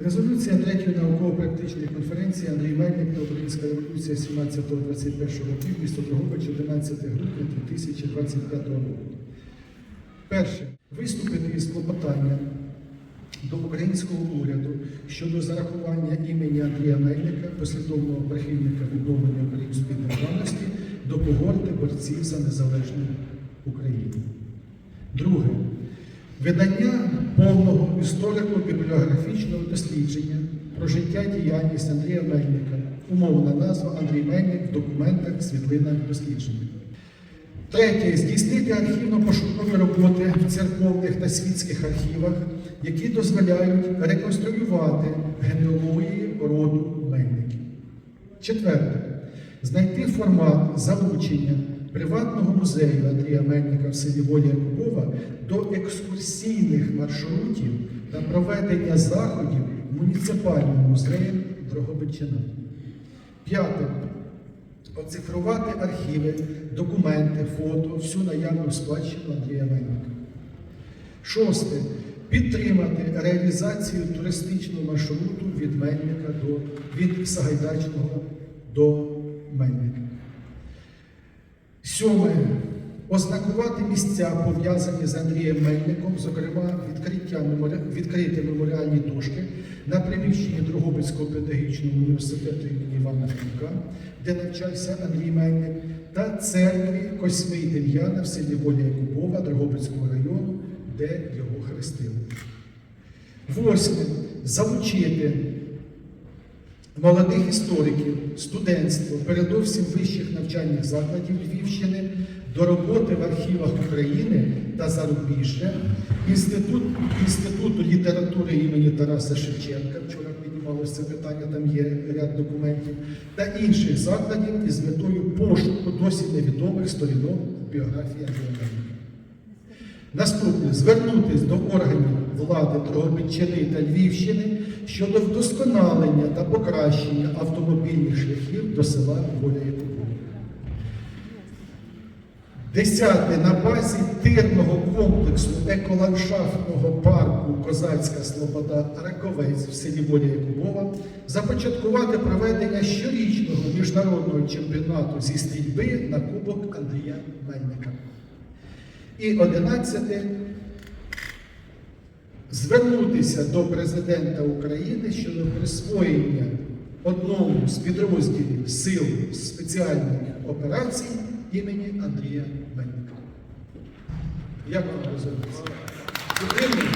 Резолюція третьої науково-практичної конференції Андрій Мельник та Українська революція 17-21 років, місто Дрогобич, 11 грудня 2025 року. Перше. Виступити із клопотанням до українського уряду щодо зарахування імені Андрія Мельника, послідовного прихильника відновлення української державності, до когорти борців за незалежну Україну. Друге. Видання повного історико-бібліографічного дослідження про життя діяльність Андрія Мельника. Умовна назва Андрій Мельник в документах, світлинах, дослідженнях. Третє. Здійснити архівно-пошукові роботи в церковних та світських архівах, які дозволяють реконструювати генеалогії роду Мельників. Четверте. Знайти формат залучення приватного музею Андрія Мельника в селі Воля Кубова до екскурсійних маршрутів та проведення заходів муніципальним музеєм Дрогобичина. П'яте. Оцифрувати архіви, документи, фото, всю наявну спадщину Андрія Мельника. Шосте. Підтримати реалізацію туристичного маршруту від Мельника до від Сагайдачного до Мельника. Сьоме. Ознакувати місця, пов'язані з Андрієм Мельником, зокрема відкриття відкрити меморіальні дошки на приміщенні Дрогобицького педагогічного університету імені Івана Франка, де навчався Андрій Мельник, та церкві Косьми і Дем'яна в селі Воля Якубова Дрогобицького району, де його хрестили. Восьме. Залучити молодих істориків, студентство, передовсім вищих навчальних закладів Львівщини до роботи в архівах України та зарубіжжя, Інститут, Інституту літератури імені Тараса Шевченка, вчора піднімалося це питання, там є ряд документів, та інших закладів із метою пошуку досі невідомих сторінок біографії Андрія. Наступне звернутися до органів влади Дрогобичини та Львівщини щодо вдосконалення та покращення автомобільних шляхів до села Воля. Десяте на базі тирного комплексу еколандшафтного парку Козацька Слобода Раковець в селі Воля Якубова започаткувати проведення щорічного міжнародного чемпіонату зі стрільби на Кубок Андрія Мельника. І одинадцяте звернутися до президента України щодо присвоєння одному з підрозділів сил спеціальних операцій імені Андрія Мельника. Як вам? Підтримуєте?